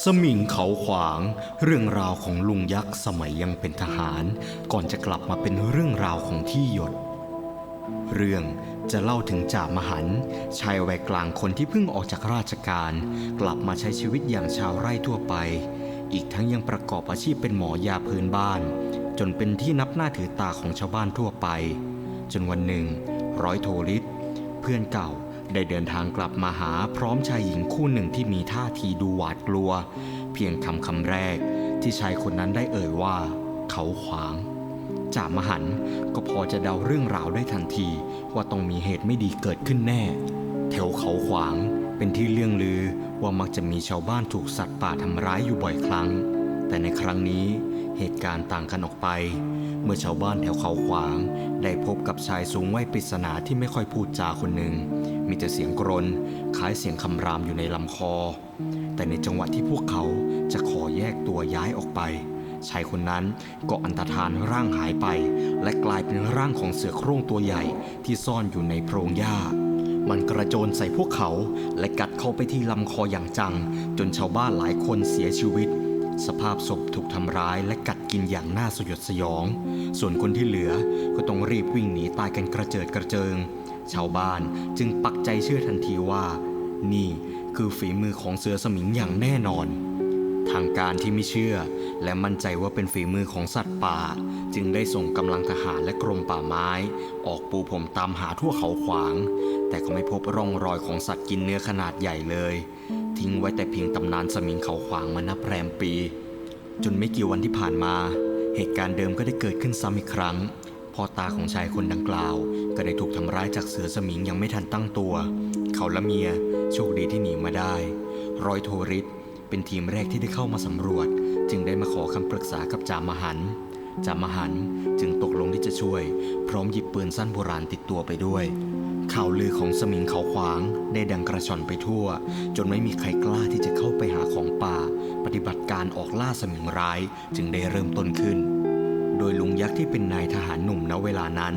สมิงเขาขวางเรื่องราวของลุงยักษ์สมัยยังเป็นทหาร ก่อนจะกลับมาเป็นเรื่องราวของที่หยด เรื่องจะเล่าถึงจ่ามหัน ชายวัยกลางคนที่เพิ่งออกจากราชการ กลับมาใช้ชีวิตอย่างชาวไร่ทั่วไป อีกทั้งยังประกอบอาชีพเป็นหมอยาพื้นบ้าน จนเป็นที่นับหน้าถือตาของชาวบ้านทั่วไป จนวันหนึ่ง ร้อยโทริศเพื่อนเก่า ได้เดินทางกลับมาหาพร้อมชายหญิงคู่หนึ่งที่มีท่าทีดูหวาดกลัว เพียงคำคำแรกที่ชายคนนั้นได้เอ่ยว่า เขาขวางจ่ามหันก็พอจะเดาเรื่องราวได้ทันที ว่าต้องมีเหตุไม่ดีเกิดขึ้นแน่ แถวเขาขวางเป็นที่เรื่องลือว่ามักจะมีชาวบ้านถูกสัตว์ป่าทำร้ายอยู่บ่อยครั้ง แต่ในครั้งนี้เหตุการณ์ต่างกันออกไป เมื่อชาวบ้านแถวเขาขวาง ได้พบกับชายสูงวัยปริศนาที่ไม่ค่อยพูดจาคนหนึ่ง มีแต่เสียงกรนคล้ายเสียงคำรามอยู่ในลำคอ แต่ในจังหวะที่พวกเขาจะขอแยกตัวย้ายออกไปชายคนนั้นก็อันตรธานร่างหายไป และกลายเป็นร่างของเสือโคร่งตัวใหญ่ที่ซ่อนอยู่ในโพรงหญ้า มันกระโจนใส่พวกเขา และกัดเข้าไปที่ลำคออย่างจัง จนชาวบ้านหลายคนเสียชีวิต สภาพศพถูกทำร้ายและกัดกินอย่างน่าสยดสยอง ส่วนคนที่เหลือก็ต้องรีบวิ่งหนีตายกันกระเจิดกระเจิง ชาวบ้านจึงปักใจเชื่อทันทีว่า นี่คือฝีมือของเสือสมิงอย่างแน่นอน ทางการที่ไม่เชื่อ และมั่นใจว่าเป็นฝีมือของสัตว์ป่า จึงได้ส่งกำลังทหารและกรมป่าไม้ ออกปูผมตามหาทั่วเขาขวาง แต่ก็ไม่พบร่องรอยของสัตว์กินเนื้อขนาดใหญ่เลย ทิ้งไว้แต่เพียงตำนานสมิงเขาขวางมานับแรมปี จนไม่กี่วันที่ผ่านมา เหตุการณ์เดิมก็ได้เกิดขึ้นซ้ำอีกครั้งพ่อตาของชายคนดังกล่าว ก็ได้ถูกทำร้ายจากเสือสมิงยังไม่ทันตั้งตัว เขาและเมียโชคดีที่หนีมาได้ รอยโทริศเป็นทีมแรกที่ได้เข้ามาสำรวจ จึงได้มาขอคำปรึกษากับจามหันจามหันจึงตกลงที่จะช่วย พร้อมหยิบปืนสั้นโบราณติดตัวไปด้วย ข่าวลือของสมิงเขาขวางได้ดังกระชอนไปทั่ว จนไม่มีใครกล้าที่จะเข้าไปหาของป่า ปฏิบัติการออกล่าสมิงร้ายจึงได้เริ่มต้นขึ้น โดยลุงยักษ์ที่เป็นนายทหารหนุ่มณเวลานั้น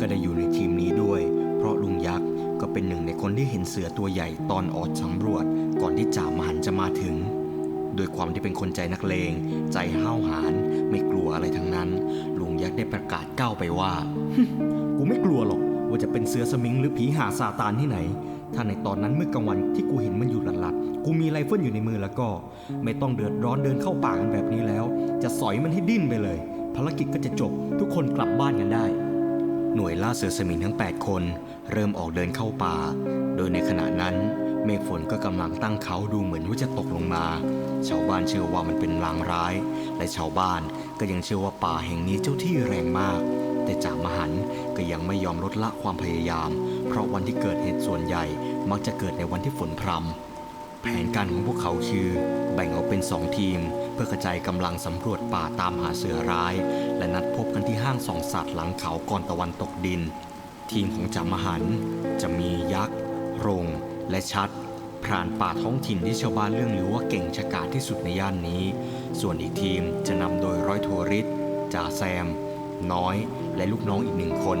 ก็ได้อยู่ในทีมนี้ด้วย เพราะลุงยักษ์ก็เป็นหนึ่งในคนที่เห็นเสือตัวใหญ่ตอนออกสำรวจ ก่อนที่จ่ามหันจะมาถึงโดยความที่เป็นคนใจนักเลง ใจห้าวหาญไม่กลัวอะไรทั้งนั้น ลุงยักษ์ได้ประกาศก้าวไปว่า กูไม่กลัวหรอก ว่าจะเป็นเสือสมิงหรือผีหาซาตานที่ไหน ถ้าในตอนนั้นเมื่อกลางวันที่กูเห็นมันอยู่หลัดๆ กูมีไรเฟิลอยู่ในมือแล้วก็ ไม่ต้องเดือดร้อนเดินเข้าป่ากันแบบนี้แล้ว จะสอยมันให้ดิ้นไปเลย ภารกิจก็จะจบทุกคนกลับบ้านกันได้ หน่วยล่าเสือสมิงทั้ง 8 คน เริ่มออกเดินเข้าป่า โดยในขณะนั้น เมฆฝนก็กำลังตั้งเขาดูเหมือนว่าจะตกลงมา ชาวบ้านเชื่อว่ามันเป็นลางร้าย และชาวบ้านก็ยังเชื่อว่าป่าแห่งนี้เจ้าที่แรงมาก แต่จ่ามหันก็ยังไม่ยอมลดละความพยายาม เพราะวันที่เกิดเหตุส่วนใหญ่มักจะเกิดในวันที่ฝนพรำแผนการของพวกเขาคือแบ่งออกเป็นสองทีม เพื่อกระจายกำลังสำรวจป่าตามหาเสือร้าย และนัดพบกันที่ห้างสองสัตว์หลังเขาก่อนตะวันตกดิน ทีมของจ่ามหันจะมียักษ์รงและชัดพรานป่าท้องถิ่นที่ชาวบ้านเรื่องลือว่าเก่งชะกาจที่สุดในย่านนี้ ส่วนอีกทีมจะนำโดยร้อยโทริศจ่าแซม น้อย และลูกน้องอีกหนึ่งคน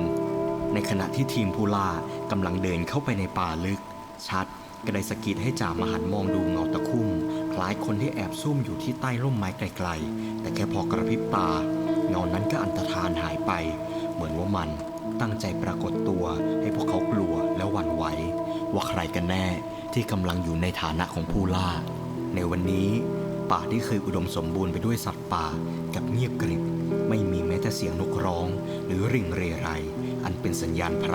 ในขณะที่ทีมผู้ล่ากำลังเดินเข้าไปในป่าลึก ชัดก็ได้สะกิดให้จ่ามหันมองดูเงาตะคุ่ม คล้ายคนที่แอบซุ่มอยู่ที่ใต้ร่มไม้ไกลๆ แต่แค่พอกระพริบตา เงานั้นก็อันตรธานหายไป เหมือนว่ามันตั้งใจปรากฏตัวให้พวกเขากลัวและหวั่นไหว ว่าใครกันแน่ที่กำลังอยู่ในฐานะของผู้ล่า ในวันนี้ป่าที่เคยอุดมสมบูรณ์ไปด้วยสัตว์ป่ากับเงียบกริบ ไม่มีแม้แต่เสียงนกร้อง หรือริ่งเรไร อันเป็นสัญญาณไพร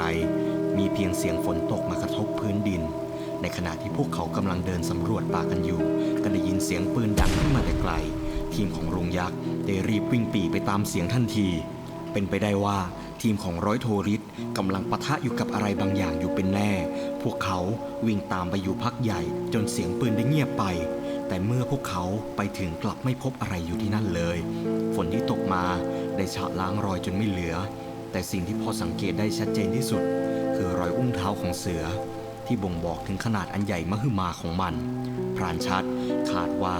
มีเพียงเสียงฝนตกมากระทบพื้นดิน ในขณะที่พวกเขากำลังเดินสำรวจป่ากันอยู่ ก็ได้ยินเสียงปืนดังขึ้นมาแต่ไกล ทีมของลุงยักษ์ได้รีบวิ่งปีไปตามเสียงทันที เป็นไปได้ว่าทีมของร้อยโทริศกำลังปะทะอยู่กับอะไรบางอย่างอยู่เป็นแน่ พวกเขาวิ่งตามไปอยู่พักใหญ่ จนเสียงปืนได้เงียบไป แต่เมื่อพวกเขาไปถึงกลับไม่พบอะไรอยู่ที่นั่นเลย ที่ตกมาได้ฉะล้างรอยจนไม่เหลือ แต่สิ่งที่พอสังเกตได้ชัดเจนที่สุด คือรอยอุ้งเท้าของเสือ ที่บ่งบอกถึงขนาดอันใหญ่มหึมาของมัน พรานชัดคาดว่า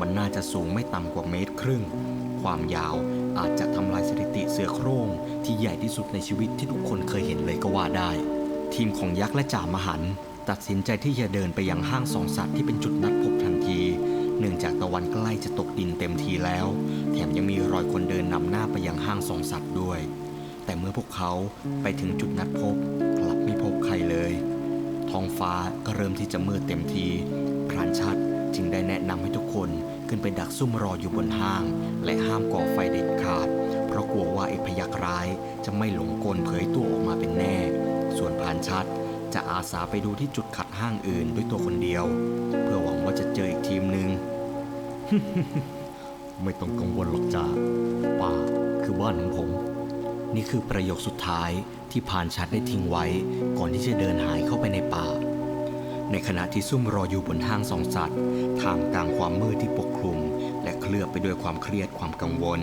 มันน่าจะสูงไม่ต่ำกว่าเมตรครึ่ง ความยาวอาจจะทำลายสถิติเสือโคร่งที่ใหญ่ที่สุดในชีวิตที่ทุกคนเคยเห็นเลยก็ว่าได้ ทีมของยักษ์และจ่ามหันต์ตัดสินใจที่จะเดินไปยังห้างสองสัตว์ที่เป็นจุดนัดพบทันที เนื่องจากตะวันใกล้จะตกดินเต็มทีแล้ว แถมยังมีรอยคนเดินนำหน้าไปยังห้างส่งสัตว์ด้วย แต่เมื่อพวกเขาไปถึงจุดนัดพบ กลับไม่พบใครเลย ท้องฟ้าก็เริ่มที่จะมืดเต็มที พรานชัดจึงได้แนะนำให้ทุกคนขึ้นไปดักซุ่มรออยู่บนห้าง และห้ามก่อไฟเด็ดขาด เพราะกลัวว่าไอ้พยักร้ายจะไม่หลงกลเผยตัวออกมาเป็นแน่ ส่วนพรานชัดจะอาสาไปดูที่จุดขัดห้างอื่นด้วยตัวคนเดียว เพื่อ จะเจออีกทีมหนึ่งไม่ต้องกังวลหรอกจ้าป่าคือบ้านของผม นี่คือประโยคสุดท้ายที่พรานชัดได้ทิ้งไว้ ก่อนที่จะเดินหายเข้าไปในป่า ในขณะที่ซุ่มรออยู่บนห้างสองสัตว์ท่ามกลางความมืดที่ปกคลุม และเคลือบไปด้วยความเครียดความกังวล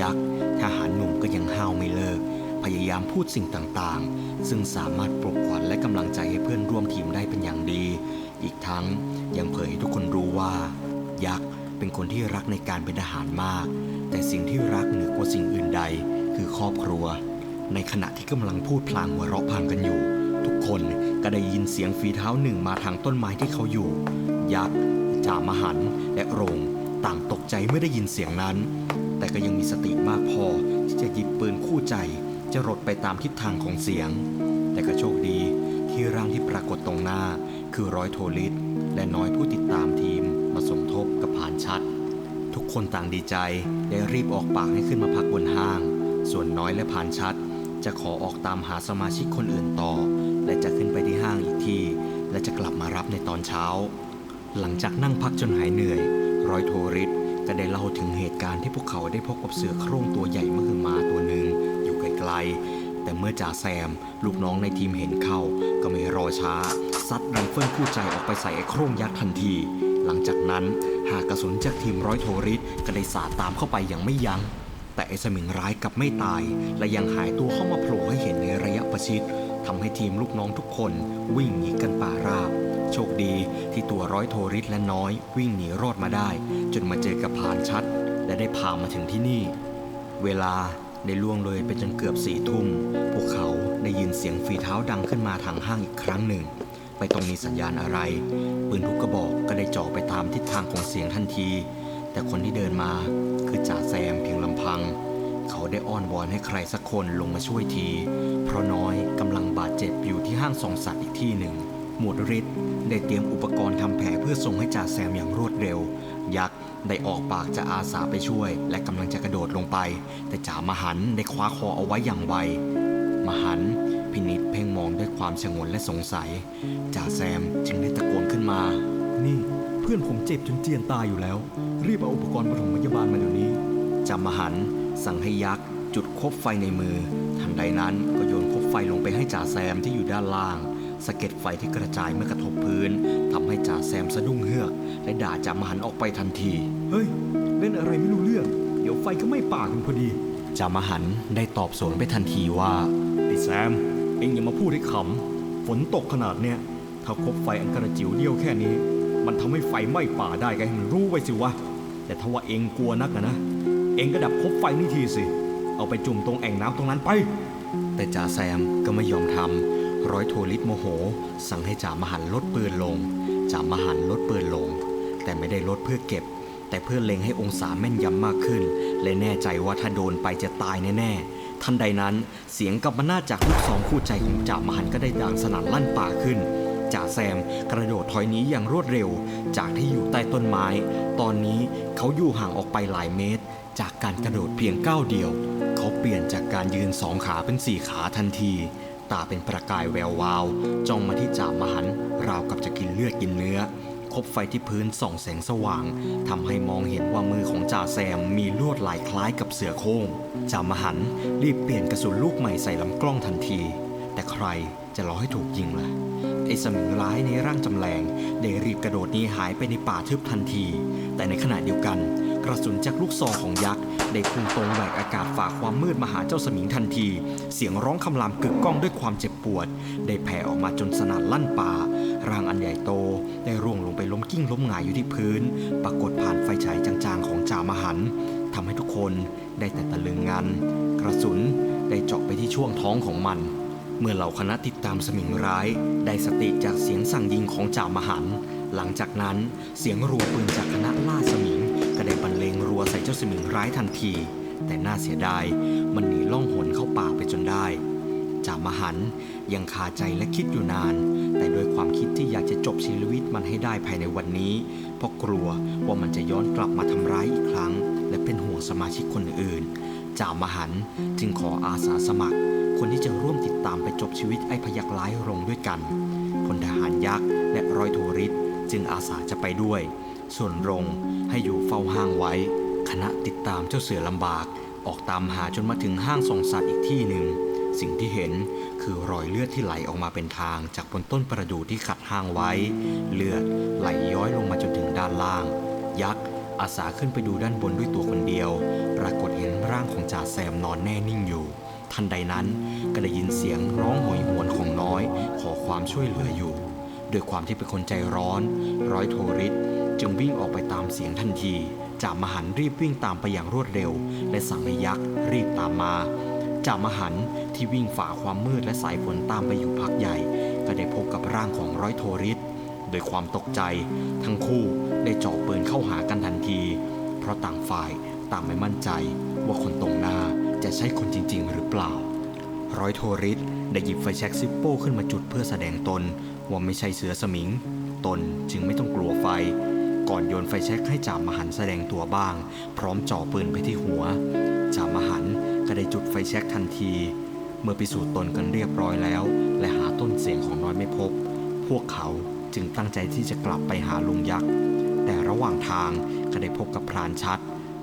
ยักษ์ทหารหนุ่มก็ยังห้าวไม่เลิก พยายามพูดสิ่งต่างๆ ซึ่งสามารถปลุกขวัญและกำลังใจให้เพื่อนร่วมทีมได้เป็นอย่างดี อีกทั้ง ยังเผยให้ทุกคนรู้ว่า ยักษ์เป็นคนที่รักในการเป็นทหารมาก แต่สิ่งที่รักเหนือกว่าสิ่งอื่นใด คือครอบครัว ในขณะที่กำลังพูดพลางหัวเราะพางกันอยู่ ทุกคนก็ได้ยินเสียงฝีเท้าหนึ่งมาทางต้นไม้ที่เขาอยู่ ยักษ์จ่ามหันและโรงต่างตกใจเมื่อได้ยินเสียงนั้น แต่ก็ยังมีสติมากพอที่จะหยิบปืนคู่ใจ จะรดไปตามทิศทางของเสียง แต่ก็โชคดีที่ร่างที่ปรากฏตรงหน้าคือร้อยโทลิต และน้อยผู้ติดตามทีมมาสมทบกับผ่านชัด ทุกคนต่างดีใจและรีบออกปากให้ขึ้นมาพักบนห้าง ส่วนน้อยและผ่านชัด จะขอออกตามหาสมาชิกคนอื่นต่อ และจะขึ้นไปที่ห้างอีกทีและจะกลับมารับในตอนเช้า หลังจากนั่งพักจนหายเหนื่อย ร้อยโทริตก็ได้เล่าถึงเหตุการณ์ที่พวกเขาได้พบกับเสือโคร่งตัวใหญ่มหึมาตัวหนึ่งอยู่ไกลๆแต่เมื่อจ่าแซม ลูกน้องในทีมเห็นเข้าก็ไม่รอช้า ซัดไรเฟิลคู่ใจออกไปใส่ไอ้โครงยักษ์ทันที หลังจากนั้นหากกระสุนจากทีมร้อยโทริตก็ได้สาดตามเข้าไปอย่างไม่ยัง้ง แต่ไอ้สมิงร้ายกลับไม่ตาย และยังหายตัวเข้ามาโผล่ให้เห็นในระยะประชิดทำให้ทีมลูกน้องทุกคนวิ่งหนีกันป่าราบ โชคดีที่ตัวร้อยโทริตและน้อยวิ่งหนีรอดมาได้ จนมาเจอกับพานชัด และได้พามาถึงที่นี่ เวลาได้ล่วงเลยไปจนเกือบสี่ทุ่ม พวกเขาได้ยินเสียงฝีเท้าดังขึ้นมาทางห้างอีกครั้งหนึ่ง ไม่ต้องมีสัญญาณอะไร ปืนทุกกระบอกก็ได้จ่อไปตามทิศทางของเสียงทันที แต่คนที่เดินมาคือจ่าแซมเพียงลำพัง เขาได้อ้อนวอนให้ใครสักคนลงมาช่วยที เพราะน้อยกำลังบาดเจ็บอยู่ที่ห้างส่องสัตว์อีกที่หนึ่ง หมวดฤทธิ์ได้เตรียมอุปกรณ์ทำแผลเพื่อส่งให้จ่าแซมอย่างรวดเร็ว ยักษ์ได้ออกปากจะอาสาไปช่วย และกำลังจะกระโดดลงไป แต่จ่ามหันได้คว้าคอเอาไว้อย่างไวมหัน พินิษเพ่งมองด้วยความชงนและสงสัยจ่าแซมจึงได้ตะโกนขึ้นมา นี่ เพื่อนผมเจ็บจนเจียนตายอยู่แล้ว รีบเอาอุปกรณ์ปฐมพยาบาลมาเดี๋ยวนี้จ่ามหันต์สั่งให้ยักษ์ จุดคบไฟในมือ ทันใดนั้นก็โยนคบไฟลงไปให้จ่าแซมที่อยู่ด้านล่างสะเก็ดไฟที่กระจายเมื่อกระทบพื้นทำให้จ่าแซมสะดุ้งเฮือกและด่าจ่ามหันต์ออกไปทันที เฮ้ย เล่นอะไรไม่รู้เรื่อง เดี๋ยวไฟก็ไหม้ปากกันพอดีจ่ามหันต์ได้ตอบสวนไปทันทีว่าไอ้แซม เอ็งอย่ามาพูดให้ขำ ฝนตกขนาดเนี้ย ถ้าคบไฟอันกระจิ๋วเดียวแค่นี้ มันทำให้ไฟไหม้ป่าได้ก็ให้มันรู้ไว้สิวะ แต่ถ้าว่าเองกลัวนักอะนะ เองก็ดับคบไฟนี่ทีสิ เอาไปจุ่มตรงแอ่งน้ำตรงนั้นไป แต่จ่าแซมก็ไม่ยอมทำ ร้อยโทลิตโมโห สั่งให้จ่ามหันลดปืนลง จ่ามหันลดปืนลง แต่ไม่ได้ลดเพื่อเก็บ แต่เพื่อเล็งให้องศาแม่นยำมากขึ้น และแน่ใจว่าถ้าโดนไปจะตายแน่ๆ ทันใดนั้นเสียงกับบรรนาดจากลูกสองคู่ใจของจ่ามหันก็ได้ดังสนั่นลั่นป่าขึ้นจ่าแซมกระโดดถอยนี้อย่างรวดเร็ว จากที่อยู่ใต้ต้นไม้ ตอนนี้เขาอยู่ห่างออกไปหลายเมตร จากการกระโดดเพียงก้าวเดียว เขาเปลี่ยนจากการยืนสองขาเป็นสี่ขาทันที ตาเป็นประกายแวววาว จ้องมาที่จ่ามหัน ราวกับจะกินเลือดกินเนื้อ บไฟที่พื้นส่องแสงสว่างทำให้มองเห็นว่ามือของจ่าแซมมีลวดลายคล้ายกับเสือโคร่งจ่ามหันรีบเปลี่ยนกระสุนลูกใหม่ใส่ลำกล้องทันที แต่ใครจะรอให้ถูกยิงล่ะไอ้สมิงร้ายในร่างจำแรงได้รีบกระโดดหนีหายไปในป่าทึบทันที แต่ในขณะเดียวกัน กระสุนจากลูกซองของยักษ์ได้พุ่งตรงแหวกอากาศฝ่าความมืดมาหาเจ้าสมิงทันที เสียงร้องคำรามกึกก้องด้วยความเจ็บปวด ได้แผ่ออกมาจนสนั่นลั่นป่า ร่างอันใหญ่โตได้ร่วงลงไปล้มกิ้งล้มหงายอยู่ที่พื้น ปรากฏผ่านไฟฉายจางๆของจ่ามหันทำให้ทุกคนได้แต่ตะลึงงัน กระสุนได้เจาะไปที่ช่วงท้องของมัน เมื่อเหล่าคณะติดตามสมิงร้าย ได้สติจากเสียงสั่งยิงของจ่ามหัน หลังจากนั้นเสียงรัวปืนจากคณะล่าสมิงก็ได้บรรเลงรัวใส่เจ้าสมิงร้ายทันที แต่น่าเสียดายมันหนีล่องหนเข้าป่าไปจนได้จ่ามหันยังคาใจและคิดอยู่นาน แต่โดวยความคิดที่อยากจะจบชีวิตมันให้ได้ภายในวันนี้ เพราะกลัวว่ามันจะย้อนกลับมาทำร้ายอีกครั้ง และเป็นห่วงสมาชิกคนอื่นจ่ามหันจึงขออาสาสมัคร คนที่จะร่วมติดตามไปจบชีวิตไอ้พยักร้ายรงด้วยกันพลทหารยักษ์และร้อยโทริศจึงอาสาจะไปด้วย ส่วนรงให้อยู่เฝ้าห้างไว้ คณะติดตามเจ้าเสือลำบาก ออกตามหาจนมาถึงห้างส่งสัตว์อีกที่หนึ่ง สิ่งที่เห็นคือรอยเลือดที่ไหลออกมาเป็นทางจากบนต้นประดู่ที่ขัดห้างไว้ เลือดไหลย้อยลงมาจนถึงด้านล่าง ยักษ์อาสาขึ้นไปดูด้านบนด้วยตัวคนเดียว ปรากฏเห็นร่างของจ่าแซมนอนแน่นิ่งอยู่ ทันใดนั้นก็ได้ยินเสียงร้องโหยหวนของน้อย ขอความช่วยเหลืออยู่ด้วยความที่เป็นคนใจร้อน ร้อยโทริศจึงวิ่งออกไปตามเสียงทันทีจ่ามหันรีบวิ่งตามไปอย่างรวดเร็ว และสั่งให้ยักษ์รีบตามมา จ่ามหันที่วิ่งฝ่าความมืดและสายฝนตามไปอยู่พักใหญ่ ก็ได้พบกับร่างของร้อยโทริศโดยความตกใจ ทั้งคู่ได้จ่อปืนเข้าหากันทันที เพราะต่างฝ่ายต่างไม่มั่นใจ ว่าคนตรงหน้าจะใช่คนจริง ๆ หรือเปล่า ร้อยโทริศได้หยิบไฟแช็กซิปโป้ขึ้นมาจุดเพื่อแสดงตน ว่าไม่ใช่เสือสมิง ตนจึงไม่ต้องกลัวไฟ ก่อนโยนไฟแช็กให้จ่ามหันแสดงตัวบ้าง พร้อมจ่อปืนไปที่หัว จ่ามหัน ก็ได้จุดไฟแช็กทันที เมื่อพิสูจน์ตนกันเรียบร้อยแล้ว และหาต้นเสียงของน้อยไม่พบ พวกเขาจึงตั้งใจที่จะกลับไปหาลุงยักษ์ แต่ระหว่างทางก็ได้พบกับพรานชัด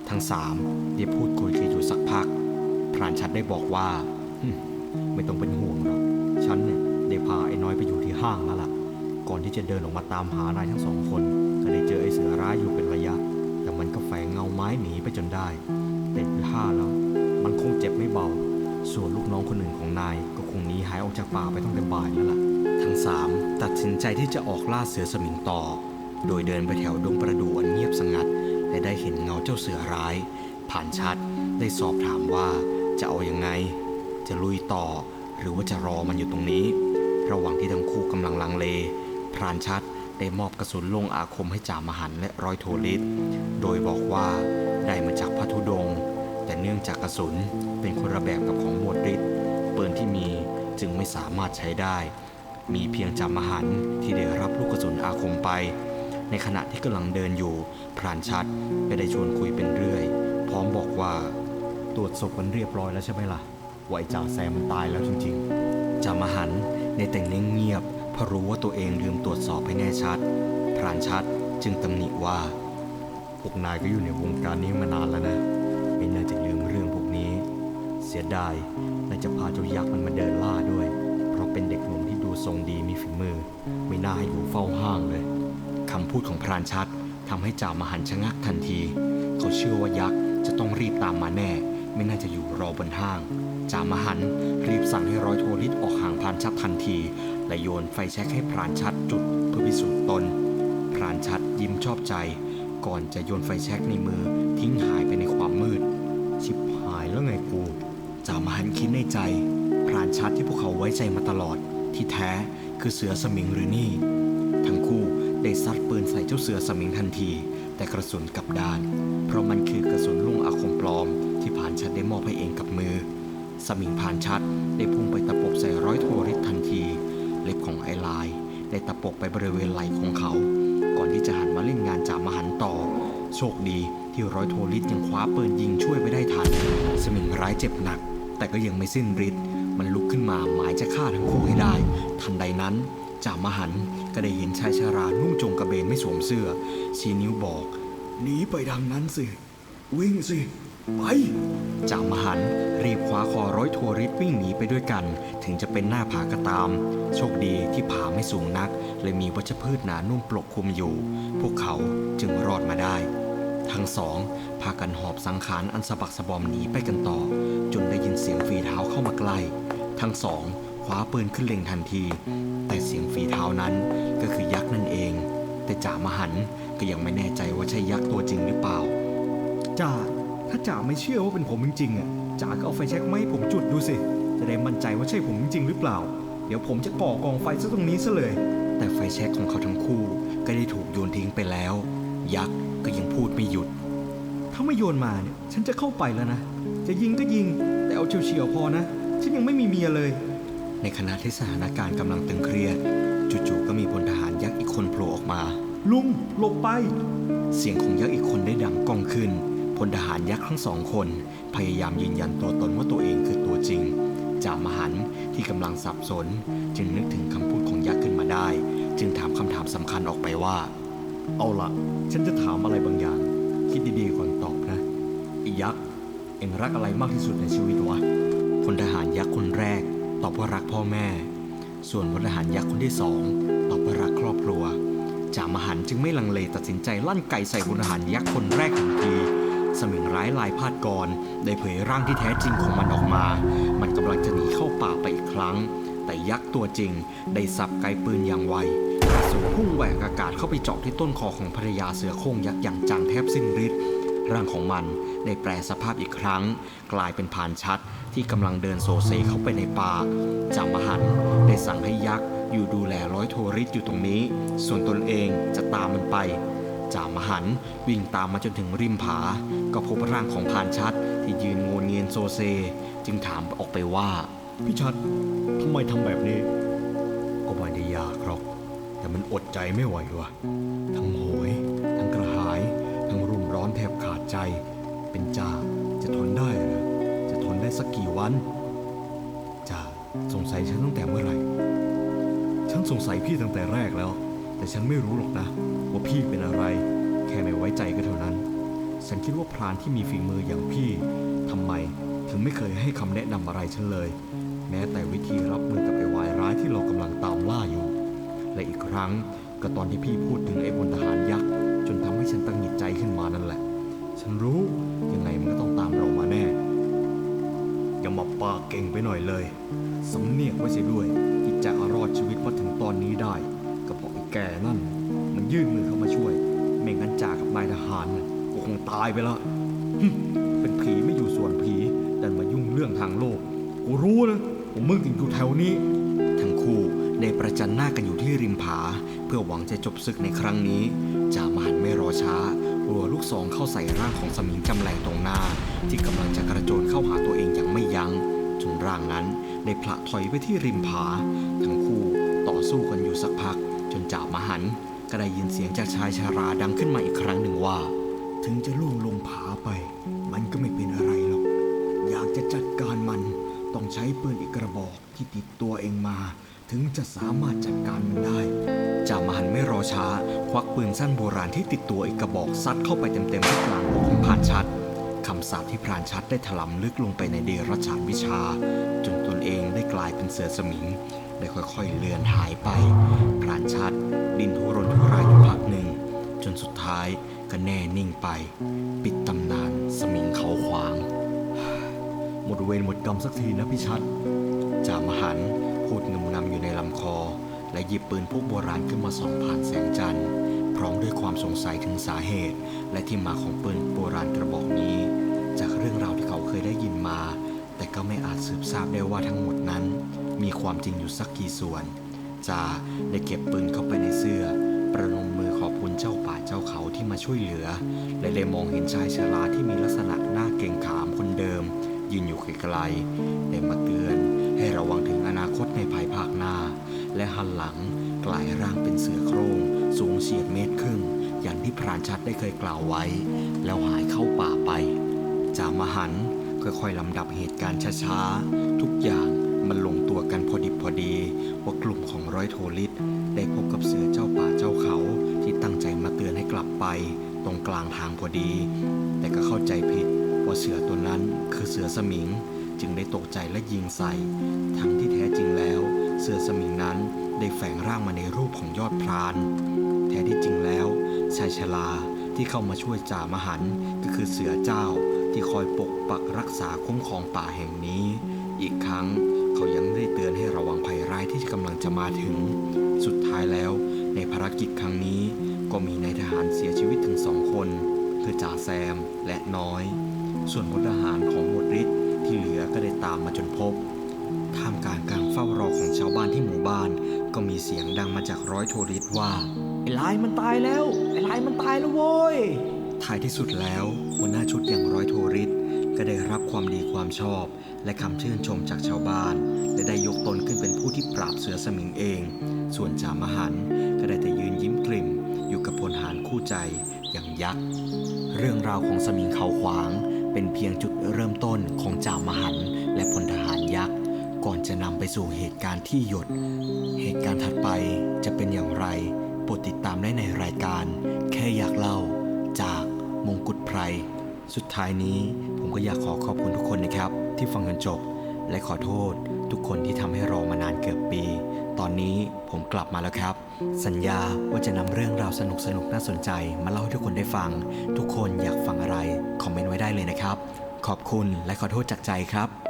ทั้งสามได้พูดคุยกันอยู่สักพัก พรานชัดได้บอกว่า"ไม่ต้องเป็นห่วงหรอก ฉันเนี่ยได้พาไอ้น้อยไปอยู่ที่ห้างแล้วล่ะ ก่อนที่จะเดินออกมาตามหานายทั้งสองคน ก็ได้เจอไอ้เสือร้ายอยู่เป็นระยะ แต่มันก็แฝงเงาไม้หนีไปจนได้แต่ดูท่าแล้ว มันคงเจ็บไม่เบา ส่วนลูกน้องคนอื่นของนายก็คงหนีหายออกจากป่าไปตั้งแต่บ่ายแล้วล่ะ ทั้งสามตัดสินใจที่จะออกล่าเสือสมิงต่อ โดยเดินไปแถวดงประดู่อันเงียบสงัด และได้เห็นเงาเจ้าเสือร้าย ผ่านชัดได้สอบถามว่าจะเอาอยัางไง จะลุยต่อ หรือว่าจะรอมันอยู่ตรงนี้ ระหว่างที่ทั้งคู่กำลังลังเลพรานชัดได้มอบกระสุนลงอาคมให้จ่ามหันและร้อยโทลิตโดยบอกว่าได้มาจากพระธุดงค์ แต่เนื่องจากกระสุนเป็นคนละแบบกับของหมวดฤทธิ์ปืนที่มีจึงไม่สามารถใช้ได้ มีเพียงจามหันที่ได้รับลูกกระสุนอาคมไป ในขณะที่กำลังเดินอยู่พรานชัดก็ได้ชวนคุยเป็นเรื่อย พร้อมบอกว่า ตรวจศพมันเรียบร้อยแล้วใช่ไหมล่ะว่าไอ้จ่าแซมมันตายแล้วจริงๆจามหันในแต่งเงเงียบเพราะรู้ว่าตัวเองลืมตรวจสอบให้แน่ชัด พรานชัดจึงตำหนิว่าพวกนายก็อยู่ในวงการนี้มานานแล้วนะ ไม่น่าจะลืมเรื่องพวกนี้ เสียดายน่าจะพาเจ้ายักษ์มันมาเดินล่าด้วย เพราะเป็นเด็กหนุ่มที่ดูทรงดีมีฝีมือ ไม่น่าให้อยู่เฝ้าห้างเลยคำพูดของพรานชัดทำให้จ่ามหันชะงักทันที เขาเชื่อว่ายักษ์จะต้องรีบตามมาแน่ ไม่น่าจะอยู่รอบนห้างจ่ามหันรีบสั่งให้ร้อยโทลิตออกห่างพรานชัดทันที และโยนไฟแช็กให้พรานชัดจุดเพื่อพิสูจน์ตนพรานชัดยิ้มชอบใจ ก่อนจะโยนไฟแช็กในมือทิ้งหายไปในความมืด หันคิดในใจ พรานชัดที่พวกเขาไว้ใจมาตลอด ที่แท้คือเสือสมิงหรือนี่ ทั้งคู่ได้ซัดปืนใส่เจ้าเสือสมิงทันที แต่กระสุนกลับด้าน เพราะมันคือกระสุนลูกอาคมปลอม ที่ผ่านชัดได้มอบให้เองกับมือ สมิงผ่านชัดได้พุ่งไปตะปบใส่ร้อยโทริสทันที เล็บของไอลายได้ตะปบไปบริเวณไหล่ของเขา ก่อนที่จะหันมาเล่นงานจ่ามหันต์ต่อ โชคดีที่ร้อยโทริสยังคว้าปืนยิงช่วยไปได้ทัน สมิงร้ายเจ็บหนัก แต่ก็ยังไม่สิ้นฤทธิ์มันลุกขึ้นมาหมายจะฆ่าทั้งคู่ให้ได้ ทันใดนั้นจ่ามหันก็ได้เห็นชายชารานุ่งจงกระเบนไม่สวมเสื้อ ชี้นิ้วบอกหนีไปทางนั้นสิ วิ่งสิไปจ่ามหันรีบคว้าคอร้อยโทริสวิ่งหนีไปด้วยกัน ถึงจะเป็นหน้าผาก็ตาม โชคดีที่ผาไม่สูงนัก เลยมีวัชพืชหนานุ่มปกคลุมอยู่ พวกเขาจึงรอดมาได้ ทั้งสองพากันหอบสังขารอันสะบักสะบอมหนีไปกันต่อ จนได้ยินเสียงฝีเท้าเข้ามาใกล้ ทั้งสองคว้าปืนขึ้นเล็งทันที แต่เสียงฝีเท้านั้นก็คือยักษ์นั่นเอง แต่จ่ามหันต์ก็ยังไม่แน่ใจว่าใช่ยักษ์ตัวจริงหรือเปล่าจ่าถ้าจ่าไม่เชื่อว่าเป็นผมจริงๆอะจ่าก็เอาไฟแช็กมาให้ผมจุดดูสิจะได้มั่นใจว่าใช่ผมจริงๆหรือเปล่า เดี๋ยวผมจะก่อกองไฟซะตรงนี้ซะเลย แต่ไฟแช็กของเขาทั้งคู่ก็ได้ถูกโยนทิ้งไปแล้ว ยักษ์ ก็ยังพูดไม่หยุด ถ้าไม่โยนมาเนี่ย ฉันจะเข้าไปแล้วนะ จะยิงก็ยิง แต่เอาเฉียวๆพอนะ ฉันยังไม่มีเมียเลย ในขณะที่สถานการณ์กำลังตึงเครียด จู่ๆก็มีพลทหารยักษ์อีกคนโผล่ออกมา ลุงหลบไป เสียงของยักษ์อีกคนได้ดังก้องขึ้นพลทหารยักษ์ทั้งสองคน พยายามยืนยันตัวตนว่าตัวเองคือตัวจริงจ่ามหันต์ที่กำลังสับสน จึงนึกถึงคำพูดของยักษ์ขึ้นมาได้ จึงถามคำถามสำคัญออกไปว่า เอาละฉันจะถามอะไรบางอย่าง คิดดีๆก่อนตอบนะอียักษ์ เอ็งรักอะไรมากที่สุดในชีวิตวะพลทหารยักษ์คนแรก ตอบว่ารักพ่อแม่ ส่วนพลทหารยักษ์คนที่สองตอบว่ารักครอบครัวจ่ามหันจึงไม่ลังเลตัดสินใจลั่นไกใส่พลทหารยักษ์คนแรกทันทีสมิงร้ายลายพาดกรได้เผยร่างที่แท้จริงของมันออกมา มันกำลังจะหนีเข้าป่าไปอีกครั้ง แต่ยักษ์ตัวจริงได้สับไกปืนอย่างไวกระสุนพุ่งแหวกอากาศเข้าไปเจาะที่ต้นคอของภรรยาเสือโคร่งยักษ์อย่างจังแทบสิ้นฤทธิ์ร่างของมันได้แปลสภาพอีกครั้ง กลายเป็นพานชัดที่กำลังเดินโซเซเข้าไปในป่าจามหันได้สั่งให้ยักษ์อยู่ดูแลร้อยโทริศอยู่ตรงนี้ ส่วนตนเองจะตามมันไปจามหันวิ่งตามมาจนถึงริมผา ก็พบร่างของพานชัดที่ยืนโงนเงียนโซเซ จึงถามออกไปว่า พี่ชัดทำไมทำแบบนี้ ก็ไม่ได้ยากหรอก แต่มันอดใจไม่ไหววะทั้งโหย ทั้งกระหาย ทั้งรุ่มร้อนแทบขาดใจ เป็นจ่าจะทนได้เหรอจะทนได้สักกี่วันจ่าสงสัยฉันตั้งแต่เมื่อไหร่ ฉันสงสัยพี่ตั้งแต่แรกแล้ว แต่ฉันไม่รู้หรอกนะ ว่าพี่เป็นอะไร แค่ไม่ไว้ใจก็เท่านั้น ฉันคิดว่าพรานที่มีฝีมืออย่างพี่ทำไมถึงไม่เคยให้คำแนะนำอะไรฉันเลย แม้แต่วิธีรับมือกับไอ้วายร้ายที่เรากำลังตามล่าอยู่ และอีกครั้งก็ตอนที่พี่พูดถึงไอ้พลทหารยักษ์จนทำให้ฉันตั้งหงิดใจขึ้นมานั่นแหละ ฉันรู้ยังไงมันก็ต้องตามเรามาแน่ อย่ามาปากเก่งไปหน่อยเลยสำเนียกไว้เสียด้วยที่จะรอดชีวิตมาถึงตอนนี้ได้ก็เพราะไอ้แก่นั่น มันยื่นมือเข้ามาช่วยไม่งั้นจ่ากับนายทหารน่ะก็คงตายไปล้วฮึเป็นผีไม่อยู่ส่วนผีแต่มายุ่งเรื่องทางโลกกูรู้นะ ว่ามึงถึงอยู่แถวนี้ ทั้งคู่ได้ประจันหน้ากันอยู่ที่ริมผา เพื่อหวังจะจบศึกในครั้งนี้จ่ามหันไม่รอช้า รัวลูกซองเข้าใส่ร่างของสมิงจำแรงตรงหน้า ที่กำลังจะกระโจนเข้าหาตัวเองอย่างไม่ยัง้งจนร่างนั้นได้ผละถอยไปที่ริมผา ทั้งคู่ต่อสู้กันอยู่สักพัก จนจ่ามหันก็ได้ยินเสียงจากชายชาราดังขึ้นมาอีกครั้งหนึ่งว่า ถึงจะล่วงลงผาไป มันก็ไม่เป็นอะไรหรอก อยากจะจัดการมัน ต้องใช้ปืนอีกกระบอกที่ติดตัวเองมา ถึงจะสามารถจัดการมันได้จ่ามหันไม่รอช้า ควักปืนสั้นโบราณที่ติดตัวอีกกระบอกซัดเข้าไปเต็มๆที่กลางอกของพรานชัดคำสาปที่พรานชัดได้ถลำลึกลงไปในเดรัจฉานวิชา จนตนเองได้กลายเป็นเสือสมิง ได้ค่อยๆเลือนหายไป พรานชัด ดินทุรนทุรายอยู่พักหนึ่ง จนสุดท้ายก็แน่นิ่งไป ปิดตำ ดเวรหมดกรรมสักทีนะพี่ชัดจ่ามหันพูดงึมงำอยู่ในลำคอ และหยิบปืนพวกโบราณขึ้นมาส่องผ่านแสงจันทร์พร้อมด้วยความสงสัยถึงสาเหตุ และที่มาของปืนโบราณกระบอกนี้ จากเรื่องราวที่เขาเคยได้ยินมา แต่ก็ไม่อาจสืบทราบได้ว่าทั้งหมดนั้น มีความจริงอยู่สักกี่ส่วนจาได้เก็บปืนเข้าไปในเสื้อ ประนมมือขอบคุณเจ้าป่าเจ้าเขาที่มาช่วยเหลือ และเลยมองเห็นชายชราที่มีลักษณะหน้าเกรงขามคนเดิม ยืนอยู่ไกลๆได้มาเตือนให้ระวังถึงอนาคตในภายภาคหน้า และหันหลังกลายร่างเป็นเสือโคร่งสูงเฉียดเมตรครึ่ง อย่างที่พรานชัดได้เคยกล่าวไว้ แล้วหายเข้าป่าไป จามหันค่อยๆลำดับเหตุการณ์ช้าๆ ทุกอย่างมันลงตัวกันพอดิบพอดีว่ากลุ่มของร้อยโทลิตได้พบกับเสือเจ้าป่าเจ้าเขาที่ตั้งใจมาเตือนให้กลับไป ตรงกลางทางพอดี แต่ก็เข้าใจผิด ว่าเสือตัวนั้นคือเสือสมิงจึงได้ตกใจและยิงใส่ ทั้งที่แท้จริงแล้ว เสือสมิงนั้นได้แฝงร่างมาในรูปของยอดพราน แท้ที่จริงแล้วชายชราที่เข้ามาช่วยจ่ามหันก็คือเสือเจ้าที่คอยปกปักรักษาคุ้มครองป่าแห่งนี้ อีกครั้งเขายังได้เตือนให้ระวังภัยร้ายที่กำลังจะมาถึง สุดท้ายแล้ว ในภารกิจครั้งนี้ ก็มีนายทหารเสียชีวิตถึงสองคน คือจ่าแซมและน้อย ส่วนพลทหารของหมวดฤทธิ์ที่เหลือก็ได้ตามมาจนพบท่ามกลางการเฝ้ารอของชาวบ้านที่หมู่บ้าน ก็มีเสียงดังมาจากร้อยโทริศว่าไอ้ลายมันตายแล้วไอ้ลายมันตายแล้วโว้ยท้ายที่สุดแล้วหัวหน้าชุดอย่างร้อยโทริศก็ได้รับความดีความชอบ และคำชื่นชมจากชาวบ้าน และได้ยกตนขึ้นเป็นผู้ที่ปราบเสือสมิงเอง ส่วนจามหันต์ก็ได้แต่ยืนยิ้มกลิ่ม อยู่กับพลหารคู่ใจอย่างยักษ์ เรื่องราวของสมิงเขาขวาง เป็นเพียงจุดเริ่มต้นของจามหันต์และพลทหารยักษ์ ก่อนจะนำไปสู่เหตุการณ์ที่หยด เหตุการณ์ถัดไปจะเป็นอย่างไรโปรดติดตามได้ในรายการ แค่อยากเล่า จากมงกุฎไพร สุดท้ายนี้ผมก็อยากขอขอบคุณทุกคนนะครับ ที่ฟังจนจบ และขอโทษทุกคนที่ทำให้รอมานานเกือบปี ตอนนี้ผมกลับมาแล้วครับ สัญญาว่าจะนำเรื่องราวสนุกสนุกน่าสนใจ มาเล่าให้ทุกคนได้ฟัง ทุกคนอยากฟังอะไร คอมเมนต์ไว้ได้เลยนะครับ ขอบคุณและขอโทษจากใจครับ